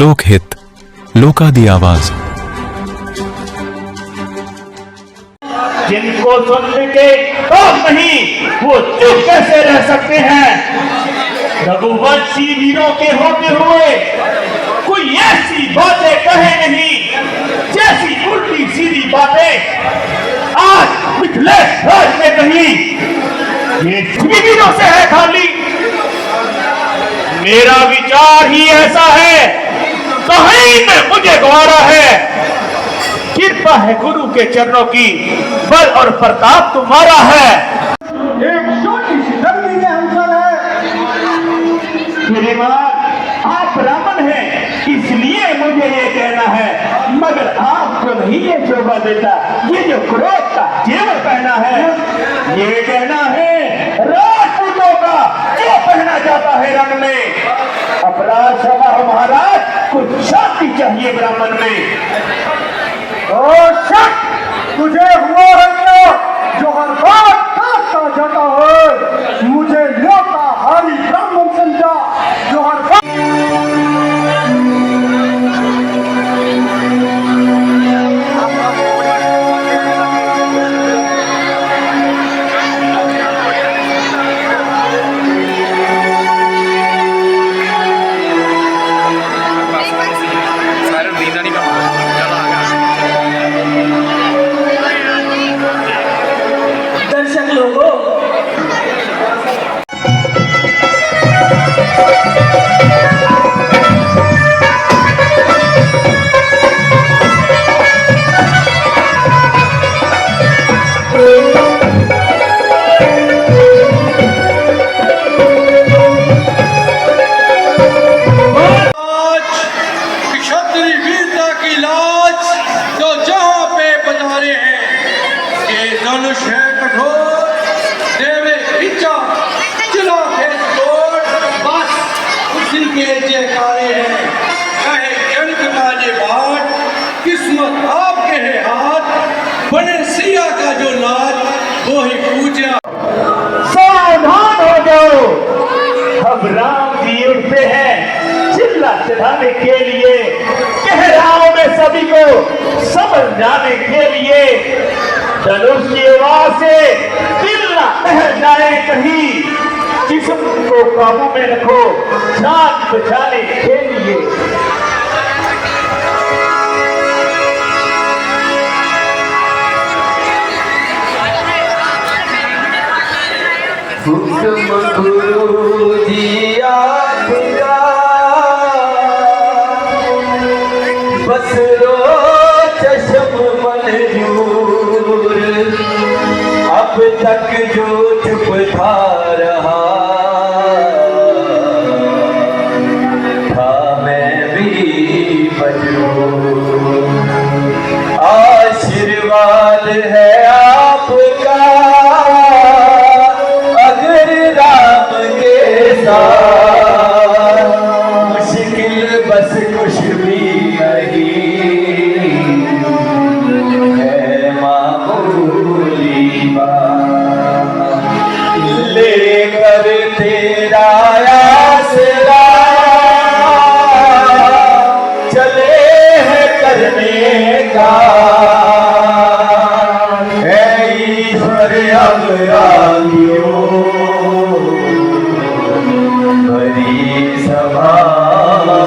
लोकहित लोका दी आवाज़। जिनको सुनने के काम नहीं, वो चुप कैसे रह सकते हैं? रघुवंशी वीरों के होते हुए कोई ऐसी बातें कहे नहीं, जैसी उल्टी सीधी बातें आज पिछले राज में कही। ये वीरों से है खाली। मेरा विचार ही ऐसा है कहीं में मुझे गवारा है। कृपा है गुरु के चरणों की, बल और प्रताप तुम्हारा है। एक छोटी सी नगरी में अंतर है। श्रीमान आप ब्राह्मण हैं, इसलिए मुझे ये कहना है। मगर आपको नहीं ये शोभा देता, ये जो क्रोध का जेवर पहना है, ये कहना है राजपूतों का जो पहना जाता है रंग में। अपराध सभा महाराज कुछ शांति चाहिए ब्राह्मण में और शक तुझे हुआ है क्या जो हर ही पूजा। सावधान हो जाओ। हम राम जी उठते हैं चिल्ला चढ़ाने के लिए। कह रहा हूँ मैं सभी को, समझ जाने के लिए। धनुष की आवाज़ से चिल्ला बह जाए कहीं। जिस्म को काबू में रखो, जान बचाने के लिए। तक जो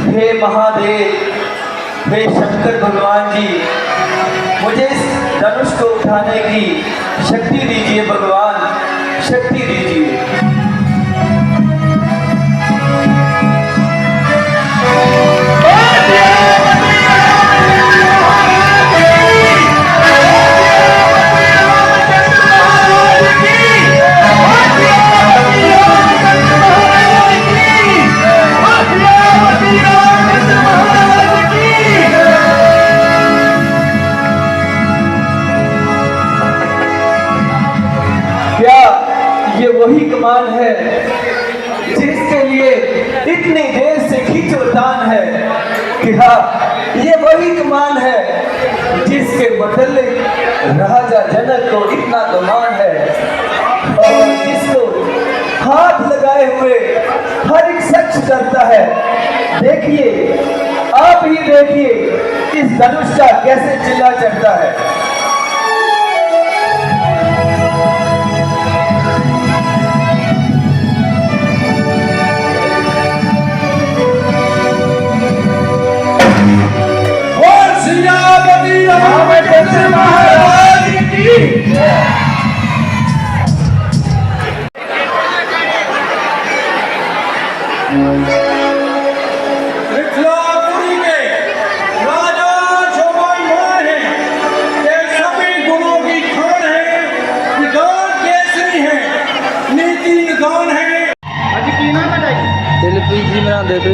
हे महादेव, हे शंकर भगवान जी, मुझे इस धनुष को उठाने की शक्ति दीजिए भगवान, शक्ति दीजिए। तान है कि हाँ ये वही कमान है जिसके बदले राजा जनक को इतना गुमान है। और जिसको हाथ लगाए हुए हर एक शख्स डरता है, देखिए, आप ही देखिए, इस धनुष का कैसे चिल्ला चढ़ता है।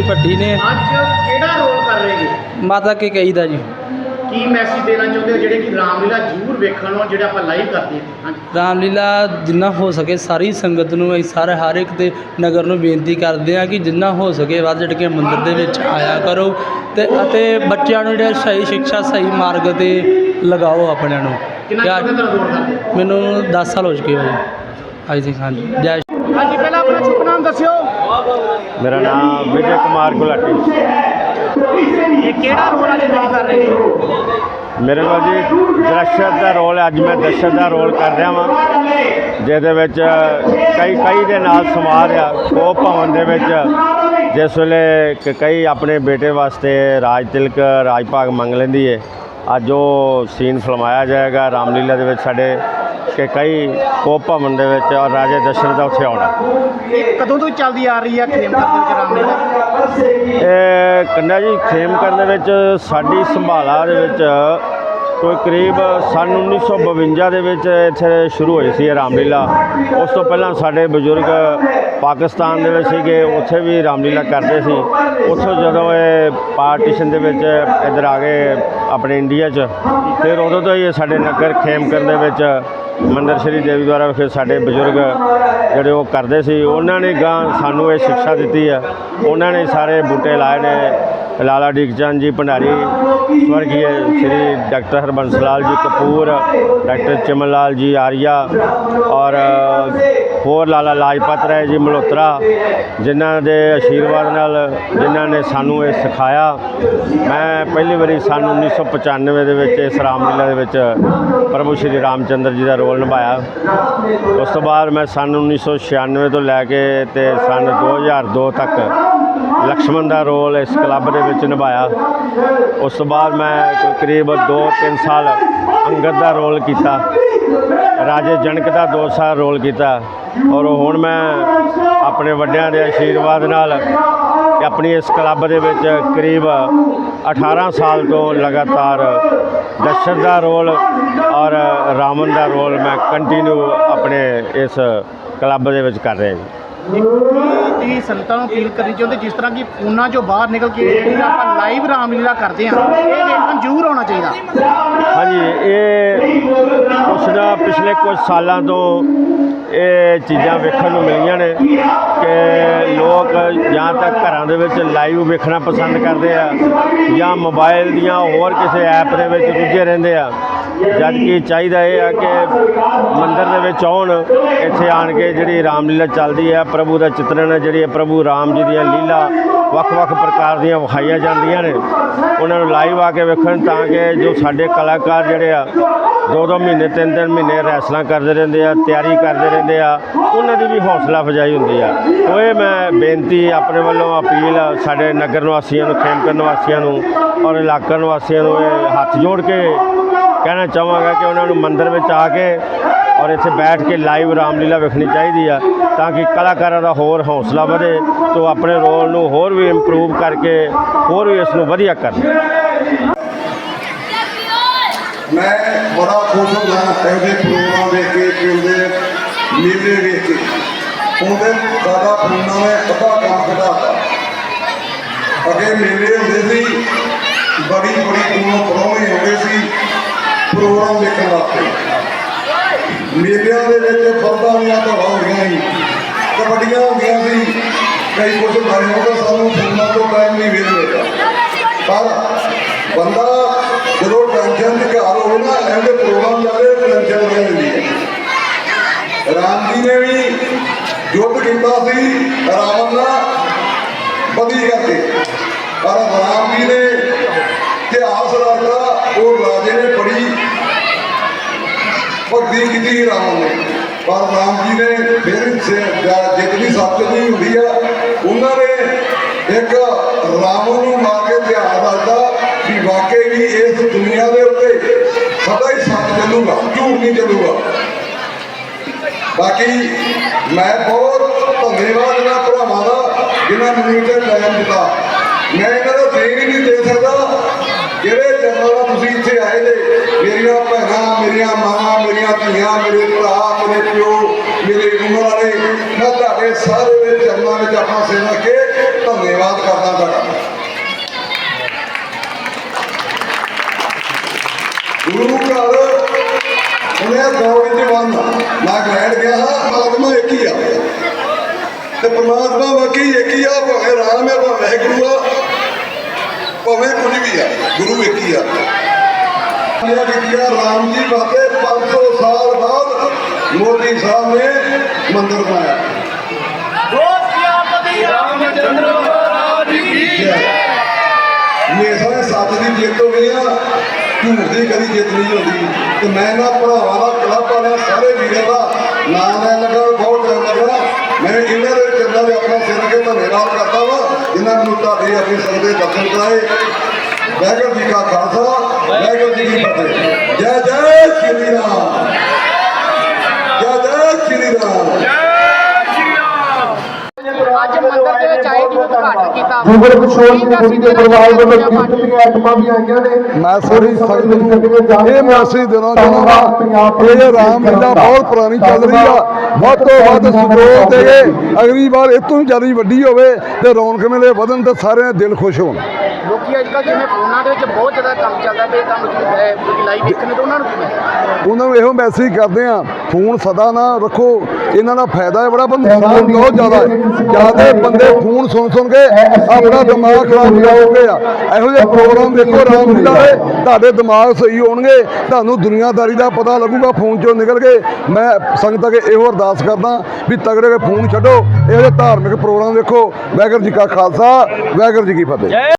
ਭੱਟੀ ਨੇ। ਅੱਜ ਕਿਹੜਾ ਰੋਲ ਕਰ ਰਹੇ ਜੀ? ਮਾਤਾ ਕੇ ਕਹੀ ਦਾ ਜੀ? ਕੀ ਮੈਸੇਜ ਦੇਣਾ ਚਾਹੁੰਦੇ ਹੋ ਜਿਹੜੇ ਕਿ ਰਾਮਲੀਲਾ ਜ਼ਰੂਰ ਵੇਖਣ ਨੂੰ ਜਿਹੜੇ ਆਪਾਂ ਲਾਈਵ ਕਰਦੇ ਹਾਂ? ਹਾਂਜੀ। ਰਾਮਲੀਲਾ ਜਿੰਨਾ ਹੋ ਸਕੇ ਸਾਰੀ ਸੰਗਤ ਨੂੰ ਅਸੀਂ ਸਾਰੇ ਹਰ ਇੱਕ ਦੇ ਨਗਰ ਨੂੰ ਬੇਨਤੀ ਕਰਦੇ ਹਾਂ ਕਿ ਜਿੰਨਾ ਹੋ ਸਕੇ ਵੱਧ ਚੜ੍ਹ ਕੇ ਮੰਦਿਰ ਦੇ ਵਿੱਚ ਆਇਆ ਕਰੋ ਤੇ ਅਤੇ ਬੱਚਿਆਂ ਨੂੰ ਜਿਹੜਾ ਸਹੀ ਸਿੱਖਿਆ ਸਹੀ ਮਾਰਗ ਤੇ ਲਗਾਓ ਆਪਣਿਆਂ ਨੂੰ। ਕਿੰਨਾ ਤੇ ਚਿਰ ਅੱਜ- ਤੋਂ ਰੋਲ ਕਰਦੇ? ਹੋ? ਮੈਨੂੰ 10 ਸਾਲ ਹੋ ਚੁੱਕੇ ਭਾਈ ਆਈ ਥਿੰਕ ਹਾਂਜੀ। ਜੈ ਹਾਂਜੀ ਪਹਿਲਾਂ ਆਪਣਾ ਸ਼ੁਭ ਨਾਮ ਦੱਸਿਓ। ਮੇਰਾ ਨਾਮ ਵਿਜੇ ਕੁਮਾਰ ਗੁਲਾਟੀ। ਇਹ ਕਿਹੜਾ ਰੋਲ ਅੱਜ ਤੁਸੀਂ ਕਰ ਰਹੇ ਜੀ ਮੇਰੇ ਕੋਲ ਜੀ ਦਰਸ਼ਕ ਦਾ ਰੋਲ ਅੱਜ ਮੈਂ ਦਰਸ਼ਕ ਦਾ ਰੋਲ ਕਰ ਰਿਹਾ ਵਾਂ ਜਿਹਦੇ ਵਿੱਚ ਕਈ ਕਈ ਦੇ ਨਾਲ ਸਮਾਰ ਆ ਕੋਪ ਭਵਨ ਦੇ ਵਿੱਚ ਜਿਸ ਵੇਲੇ ਕਈ ਆਪਣੇ ਬੇਟੇ ਵਾਸਤੇ ਰਾਜ ਤਿਲਕ ਰਾਜ ਭਾਗ ਮੰਗ ਲੈਂਦੀ ਏ। ਅੱਜ ਉਹ ਸੀਨ ਫਿਲਮਾਇਆ ਜਾਏਗਾ ਰਾਮਲੀਲਾ ਦੇ ਵਿੱਚ ਸਾਡੇ ਕਿ ਕਈ ਕੋਪ ਭਵਨ ਦੇ ਵਿੱਚ ਔਰ ਰਾਜੇ ਦਸ਼ਰਥ ਦਾ ਉੱਥੇ ਆਉਣਾ। ਇਹ ਕਦੋਂ ਤੋਂ ਚੱਲਦੀ ਆ ਰਹੀ ਹੈ ਖੇਮਕਰ ਦੇ ਵਿੱਚ ਰਾਮਲੀਲਾ? ਇਹ ਕੰਡਾ ਜੀ ਖੇਮਕਰ ਦੇ ਵਿੱਚ ਸਾਡੀ ਸੰਭਾਲਾ ਦੇ ਵਿੱਚ ਕੋਈ ਕਰੀਬ ਸਨ 1952 ਦੇ ਵਿੱਚ ਇੱਥੇ ਸ਼ੁਰੂ ਹੋਈ ਸੀ ਰਾਮਲੀਲਾ। ਉਸ ਤੋਂ ਪਹਿਲਾਂ ਸਾਡੇ ਬਜ਼ੁਰਗ ਪਾਕਿਸਤਾਨ ਦੇ ਵਿੱਚ ਸੀਗੇ, ਉੱਥੇ ਵੀ ਰਾਮਲੀਲਾ ਕਰਦੇ ਸੀ। ਉੱਥੋਂ ਜਦੋਂ ਇਹ ਪਾਰਟੀਸ਼ਨ ਦੇ ਵਿੱਚ ਇੱਧਰ ਆ ਗਏ ਆਪਣੇ ਇੰਡੀਆ 'ਚ, ਫਿਰ ਉਦੋਂ ਤੋਂ ਹੀ ਸਾਡੇ ਨਗਰ ਖੇਮਕਰ ਦੇ ਵਿੱਚ ਮੰਦਰ ਸ਼੍ਰੀ ਦੇਵੀ ਦੁਆਰਾ ਵਿਖੇ ਸਾਡੇ ਬਜ਼ੁਰਗ ਜਿਹੜੇ ਉਹ ਕਰਦੇ ਸੀ। ਉਹਨਾਂ ਨੇ ਗਾਂ ਸਾਨੂੰ ਇਹ ਸਿੱਖਿਆ ਦਿੱਤੀ ਆ ਉਹਨਾਂ ਨੇ ਸਾਰੇ ਬੂਟੇ ਲਾਏ ਨੇ। ਲਾਲਾ ਡੀਕਚੰਦ ਜੀ, ਭੰਡਾਰੀ ਸਵਰਗੀ ਸ਼੍ਰੀ ਡਾਕਟਰ ਹਰਬੰਸ ਲਾਲ ਜੀ, ਕਪੂਰ, ਡਾਕਟਰ ਚਮਨ ਲਾਲ ਜੀ, ਆਰੀਆ ਔਰ, ਹੋਰ ਲਾਲਾ ਲਾਜਪਤ ਰਾਏ ਜੀ, ਮਲਹੋਤਰਾ, ਜਿਨ੍ਹਾਂ ਦੇ ਆਸ਼ੀਰਵਾਦ ਨਾਲ ਜਿਨ੍ਹਾਂ ਨੇ ਸਾਨੂੰ ਇਹ ਸਿਖਾਇਆ। ਮੈਂ ਪਹਿਲੀ ਵਾਰੀ ਸਨ 1995 ਦੇ ਵਿੱਚ ਇਸ ਰਾਮਲੀਲਾ ਦੇ ਵਿੱਚ ਪ੍ਰਭੂ ਸ਼੍ਰੀ ਰਾਮਚੰਦਰ ਜੀ ਦਾ ਰੋਲ ਨਿਭਾਇਆ। ਉਸ ਤੋਂ ਬਾਅਦ ਮੈਂ ਸਨ 1996 ਤੋਂ ਲੈ ਕੇ ਤੇ ਸਨ 2002 ਤੱਕ ਲਕਸ਼ਮਣ ਦਾ ਰੋਲ ਇਸ ਕਲੱਬ ਦੇ ਵਿੱਚ ਨਿਭਾਇਆ। ਉਸ ਤੋਂ ਬਾਅਦ ਮੈਂ ਕੋਈ ਕਰੀਬ 2-3 ਸਾਲ ਅੰਗਦ ਦਾ ਰੋਲ ਕੀਤਾ, ਰਾਜੇ ਜਨਕ ਦਾ 2 ਸਾਲ ਰੋਲ ਕੀਤਾ ਔਰ ਹੁਣ ਮੈਂ ਆਪਣੇ ਵੱਡਿਆਂ ਦੇ ਆਸ਼ੀਰਵਾਦ ਨਾਲ ਕਿ ਆਪਣੀ ਇਸ ਕਲੱਬ ਦੇ ਵਿੱਚ ਕਰੀਬ 18 ਸਾਲ ਤੋਂ ਲਗਾਤਾਰ ਦਸ਼ਰਥ ਦਾ ਰੋਲ ਔਰ ਰਾਮਨ ਦਾ ਰੋਲ ਮੈਂ ਕੰਟੀਨਿਊ ਆਪਣੇ ਇਸ ਕਲੱਬ ਦੇ ਵਿੱਚ ਕਰ ਰਿਹਾ ਜੀ। ਤੁਸੀਂ ਸੰਤਾਂ ਨੂੰ ਅਪੀਲ ਕਰਨੀ ਚਾਹੁੰਦੇ, ਜਿਸ ਤਰ੍ਹਾਂ ਕਿ ਫੋਨਾਂ ਚੋਂ ਬਾਹਰ ਨਿਕਲ ਕੇ ਜਿਹੜੀ ਆਪਾਂ ਲਾਈਵ ਰਾਮਲੀਲਾ ਕਰਦੇ ਹਾਂ, ਇਹ ਵੇਖਣ ਜ਼ਰੂਰ ਆਉਣਾ ਚਾਹੀਦਾ। ਹਾਂਜੀ, ਇਹ ਕੁਛ ਨਾ ਪਿਛਲੇ ਕੁਝ ਸਾਲਾਂ ਤੋਂ ਇਹ ਚੀਜ਼ਾਂ ਵੇਖਣ ਨੂੰ ਮਿਲੀਆਂ ਨੇ ਕਿ ਲੋਕ ਜਾਂ ਤਾਂ ਘਰਾਂ ਦੇ ਵਿੱਚ ਲਾਈਵ ਵੇਖਣਾ ਪਸੰਦ ਕਰਦੇ ਆ ਜਾਂ ਮੋਬਾਈਲ ਦੀਆਂ ਹੋਰ ਕਿਸੇ ਐਪ ਦੇ ਵਿੱਚ ਰੁੱਝੇ ਰਹਿੰਦੇ ਆ। ਜਦ ਕਿ ਚਾਹੀਦਾ ਇਹ ਆ ਕਿ ਮੰਦਿਰ ਦੇ ਵਿੱਚ ਆਉਣ, ਇੱਥੇ ਆਣ ਕੇ ਜਿਹੜੀ ਰਾਮਲੀਲਾ ਚੱਲਦੀ ਹੈ, ਪ੍ਰਭੂ ਦਾ ਚਿਤਰਣ ਹੈ, ਜਿਹੜੀ ਪ੍ਰਭੂ ਰਾਮ ਜੀ ਦੀਆਂ ਲੀਲਾ ਵੱਖ-ਵੱਖ ਪ੍ਰਕਾਰ ਦੀਆਂ ਵਿਖਾਈਆਂ ਜਾਂਦੀਆਂ ਨੇ, ਉਹਨਾਂ ਨੂੰ ਲਾਈਵ ਆ ਕੇ ਵੇਖਣ ਤਾਂ ਕਿ ਜੋ ਸਾਡੇ ਕਲਾਕਾਰ ਜਿਹੜੇ ਆ ਦੋ ਦੋ ਮਹੀਨੇ ਤਿੰਨ ਤਿੰਨ ਮਹੀਨੇ ਰੈਸਲਾਂ ਕਰਦੇ ਰਹਿੰਦੇ ਆ, ਤਿਆਰੀ ਕਰਦੇ ਰਹਿੰਦੇ ਆ, ਉਹਨਾਂ ਦੀ ਵੀ ਹੌਸਲਾ ਅਫਜ਼ਾਈ ਹੁੰਦੀ ਆ। ਉਹ ਇਹ ਮੈਂ ਬੇਨਤੀ ਆਪਣੇ ਵੱਲੋਂ ਅਪੀਲ ਸਾਡੇ ਨਗਰ ਨਿਵਾਸੀਆਂ ਨੂੰ ਖੇਮਕਰ ਨਿਵਾਸੀਆਂ ਨੂੰ ਔਰ ਇਲਾਕਾ ਨਿਵਾਸੀਆਂ ਨੂੰ ਇਹ ਹੱਥ ਜੋੜ ਕੇ ਕਹਿਣਾ ਚਾਹਾਂਗਾ ਕਿ ਉਹਨਾਂ ਨੂੰ ਮੰਦਿਰ ਵਿੱਚ ਆ ਕੇ ਔਰ ਇੱਥੇ ਬੈਠ ਕੇ ਲਾਈਵ ਰਾਮਲੀਲਾ ਵੇਖਣੀ ਚਾਹੀਦੀ ਆ ਤਾਂ ਕਿ ਕਲਾਕਾਰਾਂ ਦਾ ਹੋਰ ਹੌਸਲਾ ਵਧੇ ਤੋਂ ਆਪਣੇ ਰੋਲ ਨੂੰ ਹੋਰ ਵੀ ਇੰਪਰੂਵ ਕਰਕੇ ਹੋਰ ਵੀ ਇਸ ਨੂੰ ਵਧੀਆ ਕਰਨ। ਮੈਂ ਬੜਾ ਖੁਸ਼ ਹੁੰਦਾ ਇਹਦੇ ਪ੍ਰੋਗਰਾਮ ਦੇਖ ਕੇ ਤੇ ਮੇਲੇ ਦੇਖ ਕੇ। ਉਹਦੇ ਸਾਡਾ ਫੋਨਾਂ ਨੇ ਅੱਧਾ ਕੰਮ ਘਟਾਤਾ। ਅੱਗੇ ਮੇਲੇ ਹੁੰਦੇ ਸੀ ਬੜੀ ਬੜੀ ਦੂਰੋਂ ਪਰੋਣੇ ਆਉਂਦੇ ਸੀ। ਪ੍ਰੋਗਰਾਮ ਦੇਖਣ ਵਾਸਤੇ। ਮੇਲਿਆਂ ਦੇ ਵਿੱਚ ਬਲਦਾਂ ਦੀਆਂ ਧੌੜਾਂ ਹੁੰਦੀਆਂ ਸੀ ਕਬੱਡੀਆਂ ਹੁੰਦੀਆਂ ਸੀ ਕਈ ਕੁਝ ਬਣੇ ਉਹਦਾ ਸਾਨੂੰ ਫੋਨਾਂ ਤੋਂ ਟਾਈਮ ਨਹੀਂ ਵੇਲ ਮਿਲਦਾ ਪਰ ਬੰਦਾ ਜਦੋਂ ਟੈਨਸ਼ਨ ਦੀ ਘਰ ਹੋਵੇ ਨਾ ਇਹਦੇ ਪ੍ਰੋਗਰਾਮ ਚੱਲੇ, ਟੈਨਸ਼ਨ ਨਹੀਂ ਹੁੰਦੀ ਰਾਮ ਜੀ ਨੇ ਵੀ ਯੁੱਧ ਕੀਤਾ ਸੀ, ਰਾਵਣ ਨਾਲ ਬਦੀ ਕਰਕੇ। ਭਗਤੀ ਕੀਤੀ ਸੀ ਰਾਮ ਨੇ। ਪਰ ਰਾਮ ਜੀ ਨੇ ਫਿਰ ਸੇ- ਸੱਚ ਦੀ ਹੁੰਦੀ ਆ, ਉਹਨਾਂ ਨੇ ਇੱਕ ਰਾਵਣ ਨੂੰ ਮਾਰ ਕੇ ਧਿਆਨ ਰੱਖਦਾ ਕਿ ਵਾਕਈ ਵੀ ਇਸ ਦੁਨੀਆ ਦੇ ਉੱਤੇ ਸਦਾ ਹੀ ਸੱਚ ਚੱਲੂਗਾ, ਝੂਠ ਨਹੀਂ ਚੱਲੂਗਾ। ਬਾਕੀ ਮੈਂ ਬਹੁਤ ਧੰਨਵਾਦ ਇਹਨਾਂ ਭਰਾਵਾਂ ਦਾ ਜਿਨ੍ਹਾਂ ਮੈਨੂੰ ਇੱਥੇ ਟਾਈਮ ਦਿੱਤਾ। ਮੈਂ ਇਹਨਾਂ ਦਾ ਦੇਣ ਹੀ ਨਹੀਂ ਦੇ ਸਕਦਾ। ਜਿਹੜੇ ਚਰਨਾਂ ਨਾਲ ਤੁਸੀਂ ਇੱਥੇ ਆਏ ਨੇ, ਮੇਰੀਆਂ ਭੈਣਾਂ, ਮੇਰੀਆਂ ਮਾਵਾਂ, ਮੇਰੀਆਂ ਧੀਆਂ, ਮੇਰੇ ਭਰਾ, ਮੇਰੇ ਪਿਓ, ਮੇਰੇ ਉਮਰ ਵਾਲੇ, ਮੈਂ ਤੁਹਾਡੇ ਸਾਰੇ ਦੇ ਚਰਨਾਂ ਵਿੱਚ ਆਪਣਾ ਸਿਰ ਰੱਖ ਕੇ ਧੰਨਵਾਦ ਕਰਦਾ ਤੁਹਾਡਾ। ਗੁਰੂ ਘਰ ਉਹਨੇ ਦੌੜ ਵਿੱਚ ਬੰਦ ਮੈਂ ਗ੍ਰੈਂਡ ਗਿਆ ਪਰਮਾਤਮਾ ਇੱਕ ਹੀ ਆ। ਤੇ ਪਰਮਾਤਮਾ ਵਾਕਈ ਇੱਕ ਹੀ ਆ, ਭਾਵੇਂ ਰਾਮ ਹੈ, ਭਾਵੇਂ ਗੁਰੂ ਆ। ਭਾਵੇਂ ਕੁਝ ਵੀ ਆ ਗੁਰੂ ਇੱਕ ਹੀ ਆ। ਇਹ ਕੀਤਾ ਰਾਮ ਜੀ ਵਾਸਤੇ 500 ਸਾਲ ਬਾਅਦ ਮੋਦੀ ਸਾਹਿਬ ਨੇ ਮੰਦਿਰ ਬਣਾਇਆ। ਹਮੇਸ਼ਾ ਇਹ ਸੱਚ ਦੀ ਜਿੱਤ ਹੋਈ ਆ ਝੂਠ ਦੀ ਕਦੀ ਜਿੱਤ ਨਹੀਂ ਹੁੰਦੀ। ਤੇ ਮੈਂ ਇਹਨਾਂ ਭਰਾਵਾਂ ਦਾ ਕਲੱਬ ਵਾਲਿਆਂ ਸਾਰੇ ਵੀਰਾਂ ਦਾ ਨਾਮ ਲੈਣ ਲੱਗਾ ਬਹੁਤ ਟਾਈਮ ਲੱਗਾ ਮੈਂ ਇਹਨਾਂ ਦੇ ਚਰਨਾਂ ਦੇ ਆਪਣਾ ਸਿਰ ਕੇ ਧੰਨਵਾਦ ਕਰਦਾ ਵਾਂ ਜਿਨ੍ਹਾਂ ਮੈਨੂੰ ਤੁਹਾਡੇ ਆਪਣੀ ਸੰਗਤ ਦੇ ਦਰਸ਼ਨ ਕਰਾਏ ਵਾਹਿਗੁਰੂ ਜੀ ਕਾ ਖਾਲਸਾ ਵਾਹਿਗੁਰੂ ਜੀ ਕੀ ਫਤਿਹ ਜੈ ਜੈ ਸ਼੍ਰੀ ਰਾਮ ਜੈ ਜੈ ਸ਼੍ਰੀ ਰਾਮ ਅੱਜ ਮੰਦਿਰ ਦੇ ਵਿੱਚ ਆਏ ਜੀ ਉਦਘਾਟਨ ਕੀਤਾ। ਗੁਰੂ ਕਿਸ਼ੋਰ ਜੀ ਗੁਰੂ ਦੇ ਪਰਿਵਾਰ ਵੱਲੋਂ ਕੀਰਤ ਦੀਆਂ ਆਈਟਮਾਂ ਵੀ ਆਈਆਂ ਨੇ। ਮੈਂ ਸਾਰੀ ਸੰਗਤ ਇਹ ਮੈਸੇਜ ਦੇਣਾ ਚਾਹੁੰਦਾ ਇਹ ਰਾਮਲੀਲਾ ਬਹੁਤ ਪੁਰਾਣੀ ਚੱਲ ਰਹੀ ਆ। ਵੱਧ ਤੋਂ ਵੱਧ ਸਹਿਯੋਗ ਦੇਗੇ ਅਗਲੀ ਵਾਰ ਤੋਂ ਵੀ ਜ਼ਿਆਦਾ ਵੱਡੀ ਹੋਵੇ ਤੇ ਰੌਣਕ ਮੇਲੇ ਵਧਣ ਤੇ ਸਾਰਿਆਂ ਦੇ ਦਿਲ ਖੁਸ਼ ਹੋਣ। ਲੋਕੀ ਅੱਜ ਕੱਲ੍ਹ ਜਿਵੇਂ ਫੋਨਾਂ ਦੇ ਵਿੱਚ ਬਹੁਤ ਜ਼ਿਆਦਾ ਕੰਮ ਚੱਲਦਾ ਤੇ ਤੁਹਾਨੂੰ ਕੀ ਲਾਈਵ ਵੇਖਣ ਨੂੰ ਤਾਂ ਉਹਨਾਂ ਨੂੰ ਕਿਵੇਂ? ਉਹਨਾਂ ਨੂੰ ਇਹੋ ਮੈਸੇਜ ਕਰਦੇ ਆ ਫੋਨ ਸਦਾ ਨਾ ਰੱਖੋ ਇਹਨਾਂ ਦਾ ਫਾਇਦਾ ਹੈ ਬੜਾ ਨੁਕਸਾਨ ਬਹੁਤ ਜ਼ਿਆਦਾ ਹੈ। ਜ਼ਿਆਦਾ ਬੰਦੇ ਫੋਨ ਸੁਣ ਸੁਣ ਕੇ ਆਪਣਾ ਦਿਮਾਗ ਖਰਾਬ ਕਰਾਉਂਦੇ ਆ। ਇਹੋ ਜਿਹੇ ਪ੍ਰੋਗਰਾਮ ਦੇਖੋ ਰਾਮਲੀਲਾ ਦੇ ਤੁਹਾਡੇ ਦਿਮਾਗ ਸਹੀ ਹੋਣਗੇ ਤੁਹਾਨੂੰ ਦੁਨੀਆਦਾਰੀ ਦਾ ਪਤਾ ਲੱਗੂਗਾ ਫੋਨ ਚੋਂ ਨਿਕਲ ਕੇ। ਮੈਂ ਸੰਗਤ ਅੱਗੇ ਇਹੋ ਅਰਦਾਸ ਕਰਦਾ ਵੀ ਤਗੜੇ ਕੇ ਫੋਨ ਛੱਡੋ। ਇਹੋ ਜਿਹੇ ਧਾਰਮਿਕ ਪ੍ਰੋਗਰਾਮ ਵੇਖੋ ਵਾਹਿਗੁਰੂ ਜੀ ਕਾ ਖਾਲਸਾ ਵਾਹਿਗੁਰੂ ਜੀ ਕੀ ਫਤਿਹ।